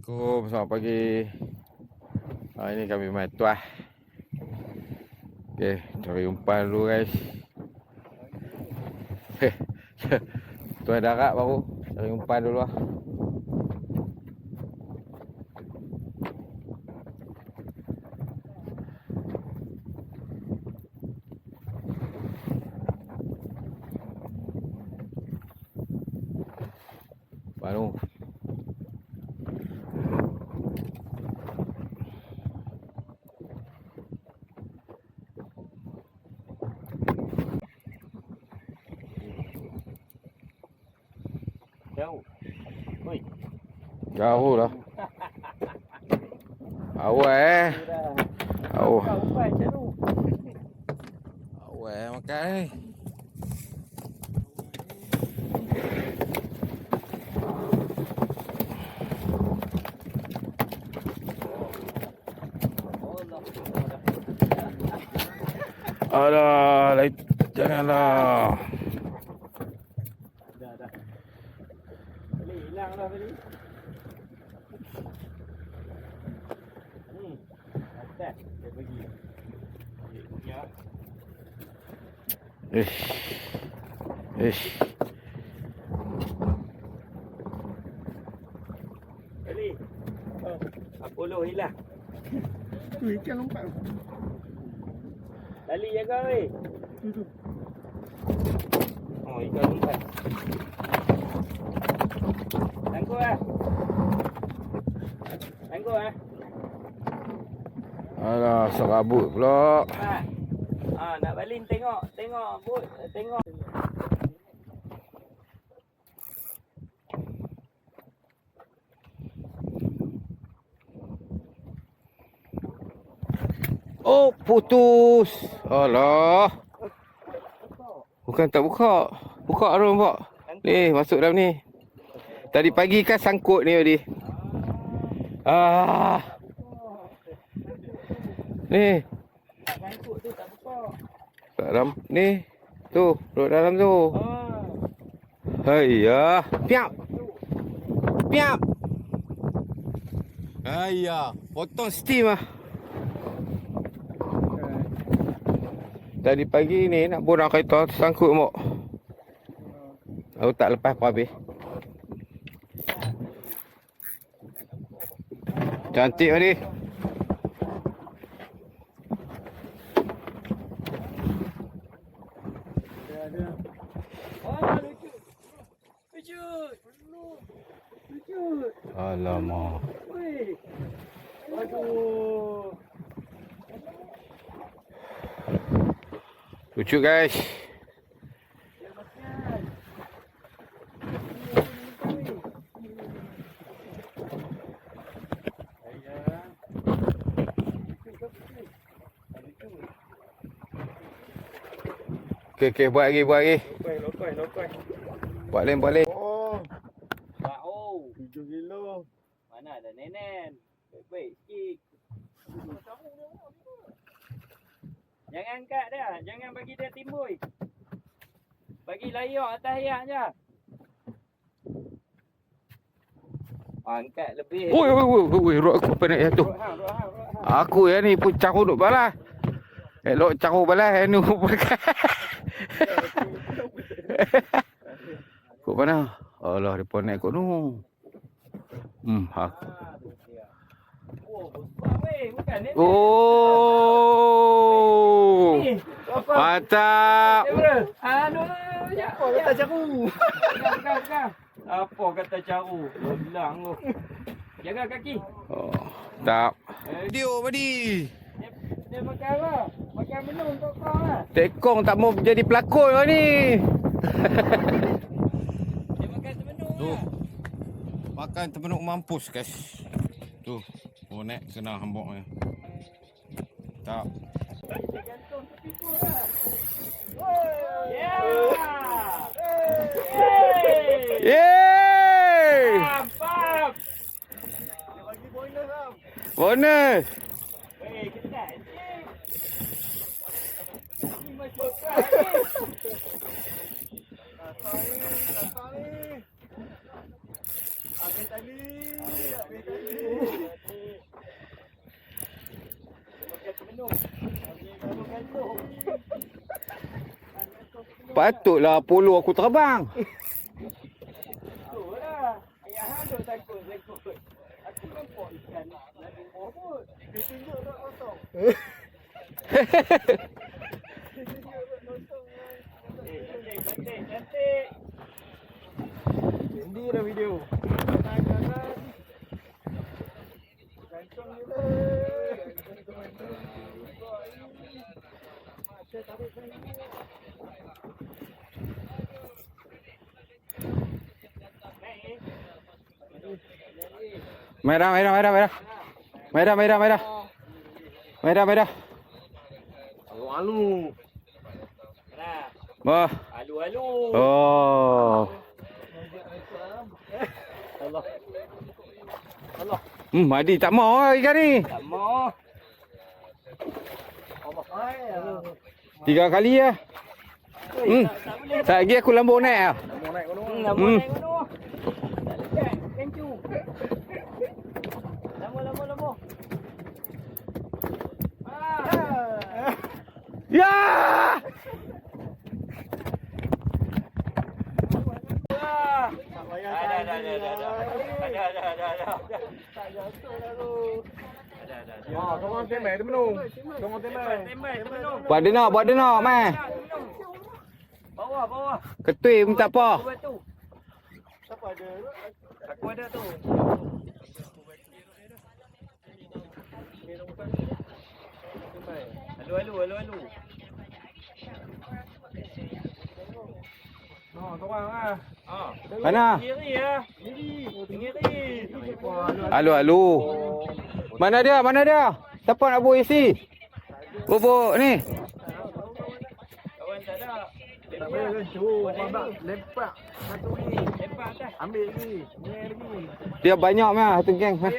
Assalamualaikum, selamat pagi. Ha, ini kami main tuah. Okey, cari umpan dulu guys. Tuah darat baru. Cari umpan dulu lah. Baru jauh lah. Awal eh. Awal. Awal makan ni. Alah, lain janganlah. Dah dah. Beli hilang dah อืมแซ่บเดี๋ยวไปยิงเยอะเอ้ยเอ้ยเอ้ยอะโปโลฮิล่ะอุ้ยแกลงไป Dali ya gawe. Oh, ikan empat. Tangguh ah. Tangguh ah. Alah, serabut pula. Ha. Ha, nak balin tengok, tengok bot, tengok. Oh, putus. Alah. Bukan tak buka. Buka Arun, Pak. Ni, masuk dalam ni. Tadi pagi kan sangkut ni tadi. Ah. Ni, tak dalam ni. Tu, duduk dalam tu. Ha. Haiya. Piap. Piap. Haiya, potong steam ah. Tadi pagi ni nak borang kereta tersangkut mok. Aku tak lepas apa habis. Cantik tadi. Alamak. Aduh. Lucu guys. Okey okey buat lagi buat lagi. Lokai, lokai, lokai. Buat lain buat lain. Oh, Bau. 7 kilo. Mana ada nenen? Baik-baik sikit. Jangan angkat dah. Jangan bagi dia timbul. Bagi layak atas ayak je. Angkat lebih. Oi oi oi oi rot aku apa nak yang tu. Rot hang, rot hang, rot hang. Aku ya ni pun caru duk balas. Elok caru balas yang ni pakai. Kok mana? Allah depa naik kok nu. Hmm, ha. Tu dia. Oh. Oh. Mantap. Kamera. Anu, ya. Apa kata pegang. Apa kata caru? Bilang tu. Jaga kaki. Oh, tak. Video tadi. dia, dia makan apa? Untuk kau lah. Tekong tak mau jadi pelakon lah ni. Dia makan semenu Tu. lah. Makan termenuk mampus guys. Tu. Oh naik kena hambuk ni. Tak. Dia gantung tepi tu lah. Yeah! Hey! Yeay! Faham, faham. Dia bagi bonus tau. Bonus. Patutlah polo aku terbang. Betullah. Merah, merah, merah, merah. Merah, merah, merah. Merah, merah. Alu. Nah, Wah. alu-alu. Oh. Allah. Allah. Hmm, Madi tak mau lah ikan ni. Tak mau. Tiga kali lah. Hmm. Tak, lagi aku lambung naik lah. Mau naik gunung. Hmm, Hmm. naik gunung. Tak lekat. Kencu. Lama, lama, lama. Ah. Ya! Ah. Tak payah Dah, dah, dah, tanya. dah, dah, dah. Dah, dah, dah, dah. Tak jatuh dah tu. Dah, dah, dah. Ah, Buat dia nak, buat dia nak, mai. Bawah, bawah. Ketui pun tak apa. Siapa ada? Aku ada tu. Alu, alu, alu, alu. Oh, kau orang ah. Ah. Mana? Alu, alu. Mana dia? Mana dia? Siapa nak buat isi? Bubuk ni. Kawan tak ada. Tak boleh kencu. Babak lempak. Satu ni. Lepas atas. Ambil. Ni lagi. Dia banyak mah satu geng. Ke?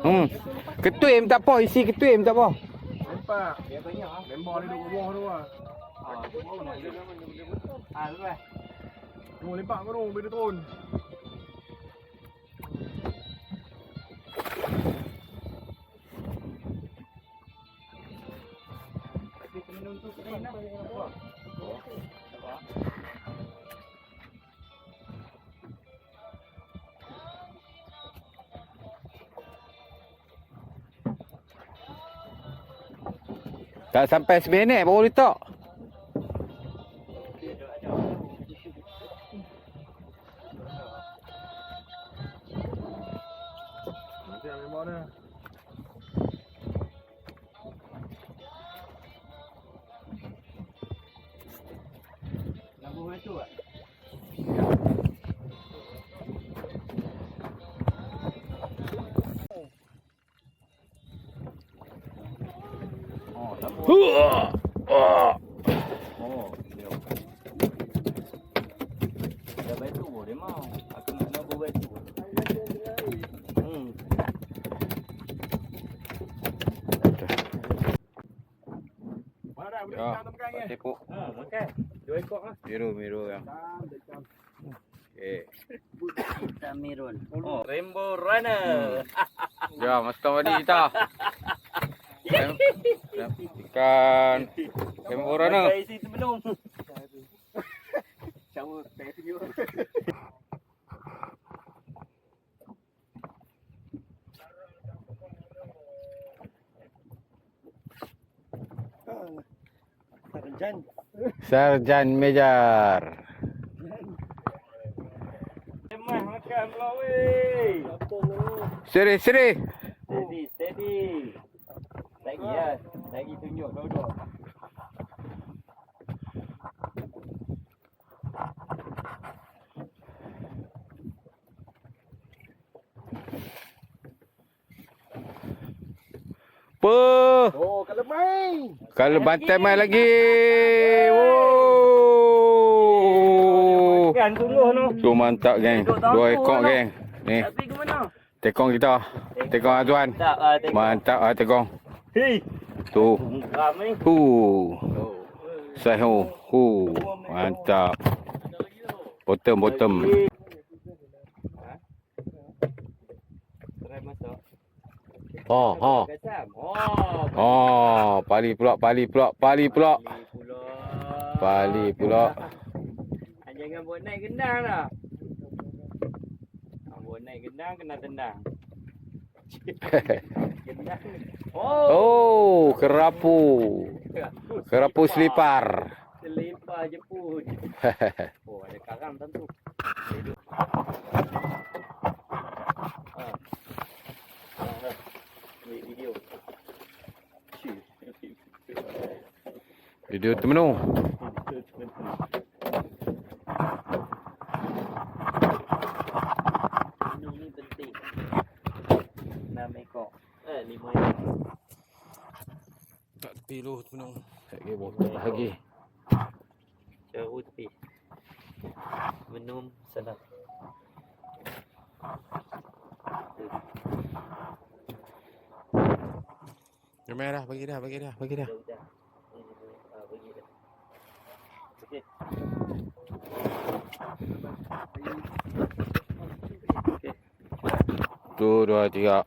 Hmm. Ketui pun tak apa, isi ketui pun tak apa. Lempak. Dia banyak ah. Lembah dia duduk bawah tu ah. Ah, ah, lepas. Tunggu lempak gunung bila dia turun. Tak sampai seminit baru letak. Pegang ni. Tepuk. Ha, makan. Dua ekor ah. Biru, biru yang. Okey. Tamirun. Oh, Rainbow Runner. Ya, masukkan madi kita. Ikan Kemborana. Pakai isi sebelum. Cawa tengah tinggi orang. Sarjan. Mejar. Kemas makan pula weh. Seri, seri. Steady, steady. Lagi ya. Lagi tunjuk dua-dua. Apa? Oh, kalau main. Kalau bantai mai lagi. Wow. Kan tunggu tu. Tu mantap geng. Dua ekor geng. Ni, Tapi ke mana? tekong kita. Tekong Azwan. Tak, ah. Mantap ah tekong. Hei. Tu. Ram ni. Hu. Sai hu. Hu. Mantap. Bottom, bottom. Oh, oh. Kacam. Oh. Oh, pali pula, pali pula, pali pula. Pali pula. Pali pula. Buat naik gendang dah. Ah, buat naik gendang kena tendang. gendang. Oh. Oh, kerapu. Kerapu selipar. Selipar je pun. Oh, ada karang tentu. Ha. Ha. Ambil video. Video termenung. Minum ni penting. Enam ekor. Eh, lima ekor. Tak tepi lu termenung. Lagi tak lagi. Jauh tepi. Minum senang. Ramai dah, bagi dah, bagi dah, bagi dah. Ah. Okey. Tu, dua, tiga.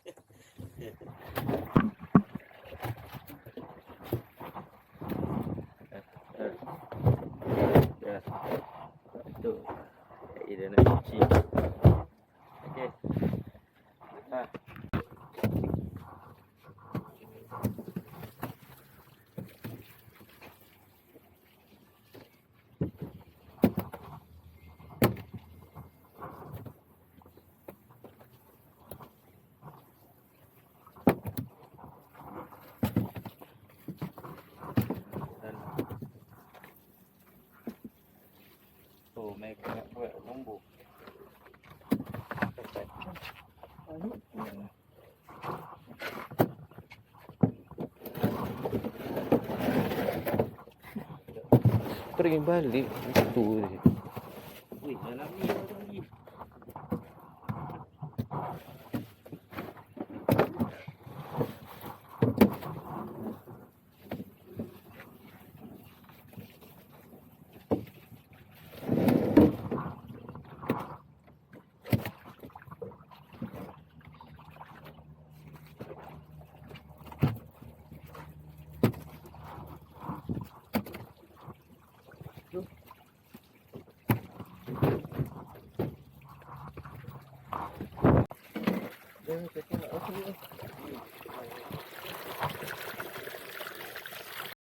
Pergi balik. Itu je.